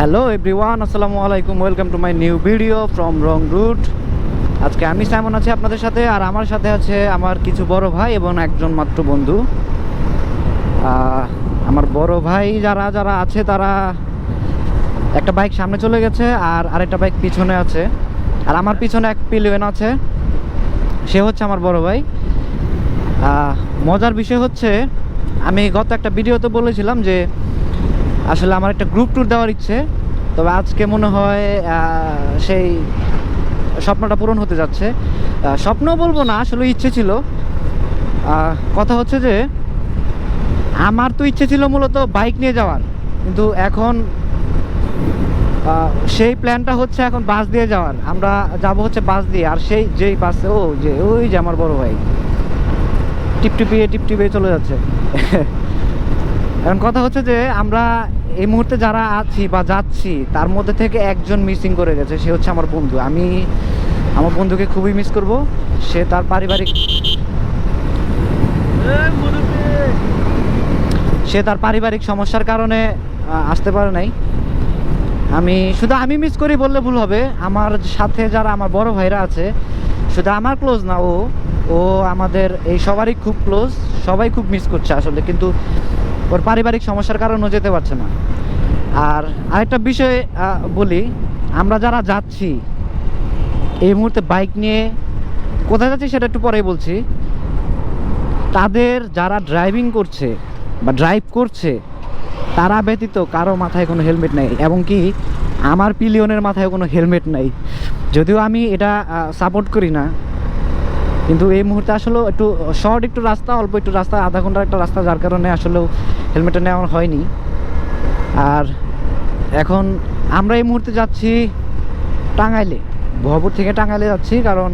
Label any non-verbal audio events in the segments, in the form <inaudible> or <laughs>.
Hello everyone আসসালামু আলাইকুম welcome to my new video from wrong route আজকে আমি সাইমন আছি আপনাদের সাথে, আর আমার সাথে আছে আমার কিছু বড় ভাই এবং একজন মাত্র বন্ধু। আমার বড় ভাই যারা যারা আছে তারা একটা বাইক সামনে চলে গেছে, আর আরেকটা বাইক পিছনে আছে। আর আমার পিছনে এক পিলিয়ন আছে, সে হচ্ছে আমার বড় ভাই। মজার বিষয় হচ্ছে, আমি গত একটা ভিডিওতে বলেছিলাম যে আসলে আমার একটা গ্রুপ ট্যুর দেওয়ার ইচ্ছে, তবে আজকে মনে হয় সেই স্বপ্নটা পূরণ হতে যাচ্ছে। স্বপ্ন বলব না, আসলে ইচ্ছে ছিল। কথা হচ্ছে যে, আমার তো ইচ্ছে ছিল মূলত বাইক নিয়ে যাওয়ার, কিন্তু এখন সেই প্ল্যানটা হচ্ছে এখন বাস দিয়ে যাওয়ার। আমরা যাব হচ্ছে বাস দিয়ে, আর সেই যেই বাসে ও যে, ওই যে আমার বড় ভাই। টিপটিপিয়ে টিপটিপিয়ে চলে যাচ্ছে। <laughs> এখন কথা হচ্ছে যে, আমরা এই মুহূর্তে যারা আছি বা যাচ্ছি, তার মধ্যে থেকে একজন মিসিং করে গেছে, সে হচ্ছে আমার বন্ধু। আমি আমার বন্ধুকে খুবই মিস করব, সে তার পারিবারিক সে তার পারিবারিক সমস্যার কারণে আসতে পারে নাই। আমি শুধু আমি মিস করি বললে ভুল হবে। আমার সাথে যারা আমার বড় ভাইরা আছে, শুধু আমার ক্লোজ না, ও ও আমাদের, এই সবারই খুব ক্লোজ সবাই খুব মিস করছে আসলে। কিন্তু ওর পারিবারিক সমস্যার কারণেও যেতে পারছে না। আর আরেকটা বিষয় বলি, আমরা যারা যাচ্ছি, এই মুহূর্তে বাইক নিয়ে কোথায় যাচ্ছি সেটা একটু পরেই বলছি। তাদের যারা ড্রাইভিং করছে বা ড্রাইভ করছে, তারা ব্যতীত কারও মাথায় কোনো হেলমেট নাই। এবং কি, আমার পিলিয়নের মাথায় কোনো হেলমেট নাই। যদিও আমি এটা সাপোর্ট করি না কিন্তু এই মুহূর্তে আসলে একটু শর্ট একটু রাস্তা, অল্প একটু রাস্তা, আধা ঘণ্টার একটা রাস্তা, যার কারণে আসলেও হেলমেটটা নেওয়া হয়নি। আর এখন আমরা এই মুহূর্তে যাচ্ছি টাঙ্গাইলে ভবর থেকে টাঙ্গাইলে যাচ্ছি, কারণ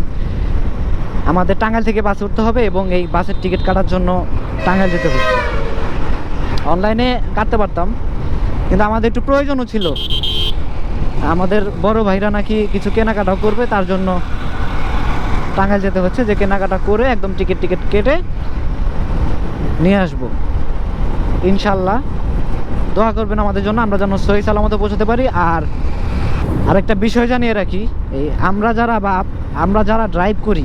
আমাদের টাঙ্গাইল থেকে বাসে উঠতে হবে এবং এই বাসের টিকিট কাটার জন্য টাঙ্গাইল যেতে হবে। অনলাইনে কাটতে পারতাম, কিন্তু আমাদের একটু প্রয়োজনও ছিল। আমাদের বড় ভাইরা নাকি কিছু কেনাকাটাও করবে, তার জন্য টাঙ্গাইল যেতে হচ্ছে, যে কেনাকাটা করে একদম টিকিট টিকিট কেটে নিয়ে আসব। ইনশাল্লাহ দোয়া করবেন আমাদের জন্য, আমরা যেন সহি সালামতে পৌঁছাতে পারি। আর আরেকটা বিষয় জানিয়ে রাখি, এই আমরা যারা বা আমরা যারা ড্রাইভ করি,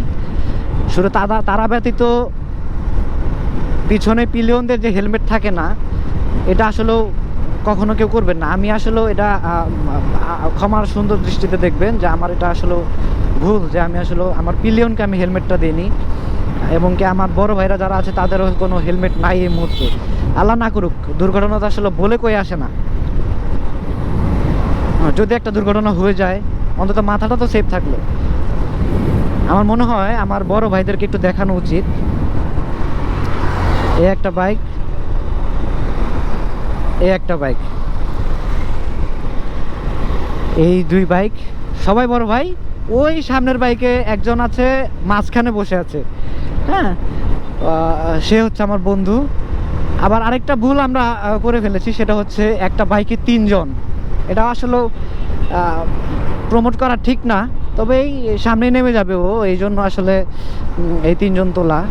শুধু তারা তারা ব্যতীত পিছনে পিলিয়নদের যে হেলমেট থাকে না, এটা আসলেও কখনো কেউ করবেন না। আমি আসলেও এটা ক্ষমার সুন্দর দৃষ্টিতে দেখবেন যে আমার এটা আসলেও ভুল যে আমি আসলে আমার পিলিয়নকে আমি হেলমেটটা দিইনি এবং কি আমার বড় ভাইরা যারা আছে তাদেরও কোনো হেলমেট নাই এই মুহূর্তে। আল্লাহ না করুক, দুর্ঘটনা তো আসলে বলে কই আসে না। যদি একটা দুর্ঘটনা হয়ে যায়, অন্তত মাথাটা তো সেফ থাকল। আমার মনে হয় আমার বড় ভাইদেরকে একটু দেখানো উচিত। এ একটা বাইক এ একটা বাইক এই দুই বাইক সবাই বড় ভাই? ওই সামনের বাইকে একজন আছে, মাঝখানে বসে আছে। হ্যাঁ? সে হচ্ছে আমার বন্ধু। আবার আরেকটা ভুল আমরা করে ফেলেছি, সেটা হচ্ছে একটা বাইকে তিনজন। এটা আসলে প্রমোট করা ঠিক না, তবে এই সামনে নেমে যাবে ও। এই জন্য আসলে এই তিনজন তোলা।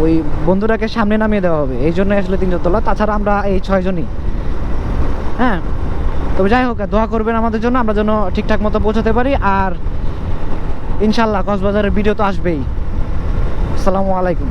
ওই বন্ধুটাকে সামনে নামিয়ে দেওয়া হবে। এই জন্য আসলে তিনজন তোলা। তাছাড়া আমরা এই ছয়জনই। হ্যাঁ? তবে যাই হোক, দোয়া করবেন আমাদের জন্য। আমরা যেন ঠিকঠাক মতো পৌঁছাতে পারি। আর ইনশাল্লাহ কক্সবাজারের ভিডিও তো আসবেই। আসসালামু আলাইকুম।